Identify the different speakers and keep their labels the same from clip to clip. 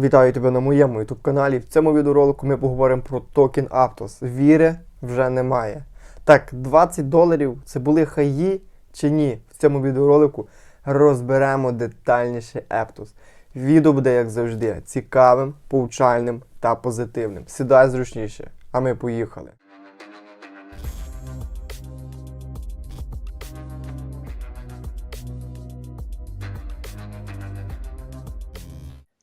Speaker 1: Вітаю тебе на моєму youtube каналі. В цьому відеоролику ми поговоримо про токен Aptos. Віри вже немає. Так, 20 доларів це були хаї чи ні? В цьому відеоролику розберемо детальніше Aptos. Відео буде, як завжди, цікавим, повчальним та позитивним. Сідай зручніше, а ми поїхали.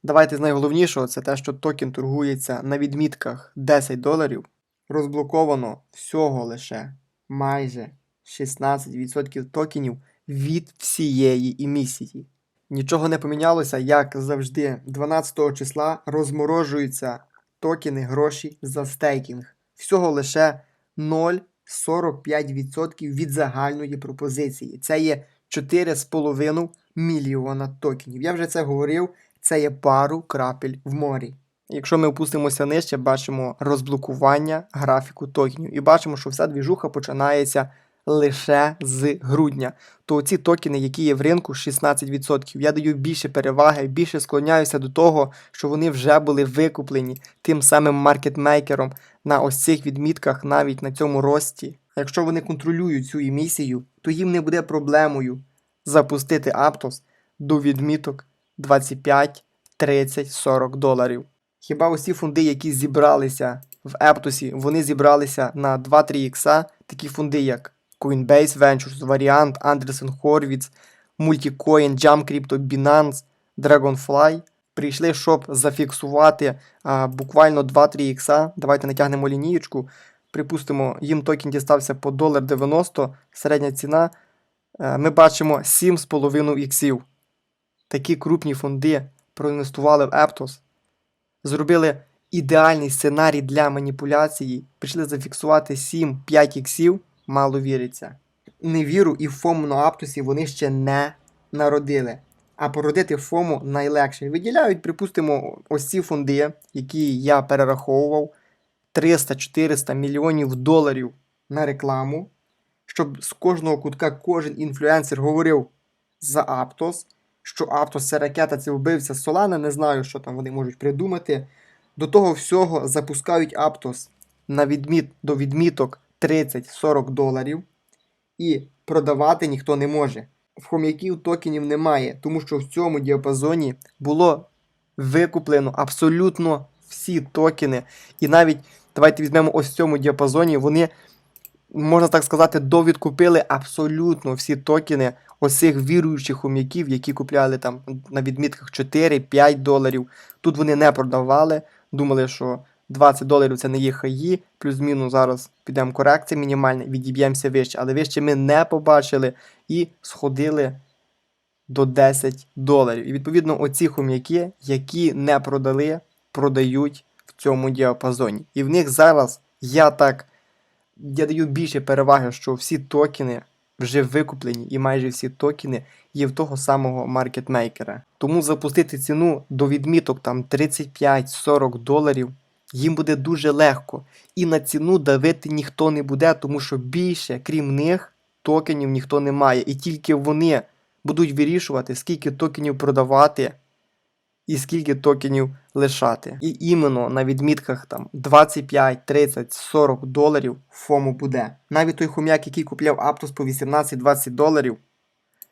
Speaker 1: Давайте з найголовнішого це те, що токен торгується на відмітках 10 доларів. Розблоковано всього лише майже 16% токенів від всієї емісії. Нічого не помінялося, як завжди, 12 числа розморожуються токени гроші за стейкінг. Всього лише 0,45% від загальної пропозиції. Це є 4,5 мільйона токенів. Я вже це говорив, це є пару крапель в морі. Якщо ми опустимося нижче, бачимо розблокування графіку токенів. І бачимо, що вся двіжуха починається лише з грудня. То ці токени, які є в ринку, 16%. Я даю більше переваги, більше склоняюся до того, що вони вже були викуплені тим самим маркетмейкером на ось цих відмітках, навіть на цьому рості. Якщо вони контролюють цю емісію, то їм не буде проблемою запустити Aptos до відміток 25, 30, 40 доларів. Хіба усі фонди, які зібралися в Ептосі, вони зібралися на 2-3 ікса, такі фонди, як Coinbase Ventures, Variant, Andreessen Horowitz, Multicoin, Jump Crypto, Binance, Dragonfly, прийшли, щоб зафіксувати а, буквально 2-3 ікса. Давайте натягнемо лінієчку. Припустимо, їм токен дістався по 1,90 середня ціна. Е, Ми бачимо 7,5 іксів такі крупні фонди проінвестували в Ептос, зробили ідеальний сценарій для маніпуляції, прийшли зафіксувати 7-5 іксів, мало віриться. Невіру і фому на Аптосі вони ще не народили. А породити фому найлегше. Виділяють, припустимо, ось ці фонди, які я перераховував, 300-400 мільйонів доларів на рекламу, щоб з кожного кутка кожен інфлюенсер говорив за Аптос що Аптос це ракета, це вбивця Solana, не знаю, що там вони можуть придумати. До того всього запускають Аптос на відміт, до відміток 30-40 доларів. І продавати ніхто не може. В хом'яків токенів немає, тому що в цьому діапазоні було викуплено абсолютно всі токени. І навіть давайте візьмемо ось в цьому діапазоні, вони, можна так сказати, довідкупили абсолютно всі токени ось цих віруючих хом'яків, які купляли там на відмітках 4-5 доларів. Тут вони не продавали, думали, що 20 доларів це не є хаї, плюс-мінус зараз підемо корекція мінімальна, відіб'ємося вище, але вище ми не побачили і сходили до 10 доларів. І відповідно оці хом'яки, які не продали, продають в цьому діапазоні. І в них зараз я так я даю більше переваги, що всі токени вже викуплені, і майже всі токени є в того самого маркетмейкера. Тому запустити ціну до відміток там 35-40 доларів їм буде дуже легко. І на ціну давити ніхто не буде, тому що більше, крім них, токенів ніхто не має. І тільки вони будуть вирішувати, скільки токенів продавати і скільки токенів лишати. І іменно на відмітках там 25, 30, 40 доларів ФОМу буде. Навіть той хом'як, який купляв Аптос по 18-20 доларів,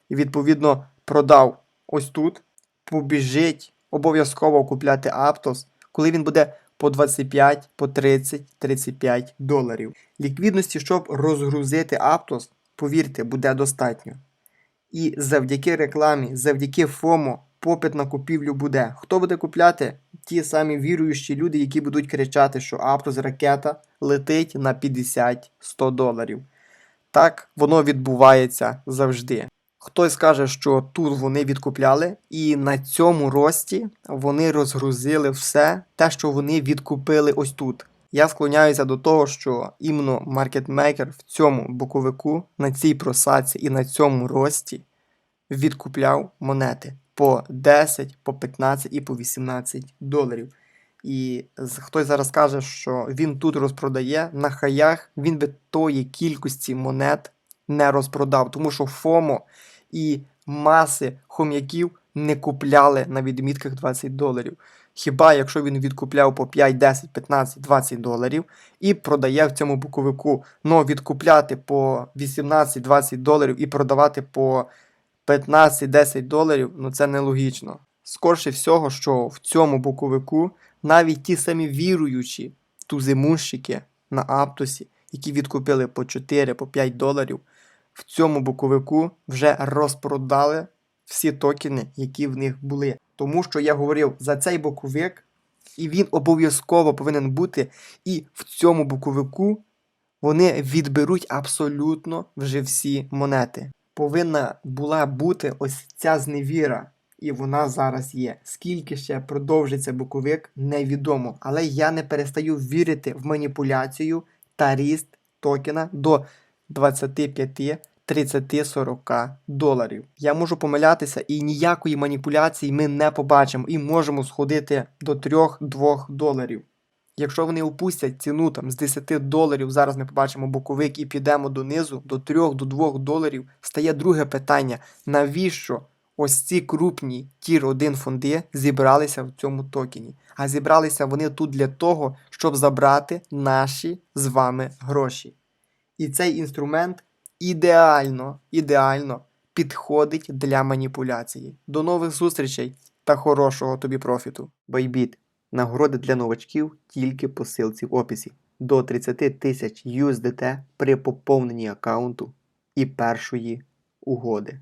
Speaker 1: і відповідно продав ось тут, побіжить обов'язково купляти Аптос, коли він буде по 25, по 30, 35 доларів. Ліквідності, щоб розгрузити Аптос, повірте, буде достатньо. І завдяки рекламі, завдяки ФОМО попит на купівлю буде. Хто буде купляти? Ті самі віруючі люди, які будуть кричати, що Аптос ракета летить на 50-100 доларів. Так воно відбувається завжди. Хтось каже, що тут вони відкупляли, і на цьому рості вони розгрузили все те, що вони відкупили ось тут. Я склоняюся до того, що іменно маркетмейкер в цьому боковику, на цій просадці і на цьому рості відкупляв монети по 10, по 15 і по 18 доларів. І хтось зараз каже, що він тут розпродає на хаях, він би тої кількості монет не розпродав, тому що ФОМО і маси хом'яків не купляли на відмітках 20 доларів. Хіба якщо він відкупляв по 5, 10, 15, 20 доларів і продає в цьому боковику, но відкупляти по 18-20 доларів і продавати по 15-10 доларів, ну це нелогічно. Скорше всього, що в цьому боковику навіть ті самі віруючі тузимущики на Аптосі, які відкупили по 4, по 5 доларів, в цьому боковику вже розпродали всі токени, які в них були. Тому що я говорив за цей боковик, і він обов'язково повинен бути. І в цьому боковику вони відберуть абсолютно вже всі монети. Повинна була бути ось ця зневіра, і вона зараз є. Скільки ще продовжиться боковик, невідомо. Але я не перестаю вірити в маніпуляцію та ріст токена до 25 30-40 доларів. Я можу помилятися, і ніякої маніпуляції ми не побачимо і можемо сходити до 3-2 доларів. Якщо вони опустять ціну там з 10 доларів, зараз ми побачимо боковик і підемо донизу до 3-2 доларів, стає друге питання: навіщо ось ці крупні тір 1 фонди зібралися в цьому токені? А зібралися вони тут для того, щоб забрати наші з вами гроші. І цей інструмент ідеально, ідеально підходить для маніпуляції. До нових зустрічей та хорошого тобі профіту. Байбіт. Нагороди для новачків тільки по силці в описі. До 30 тисяч USDT при поповненні аккаунту і першої угоди.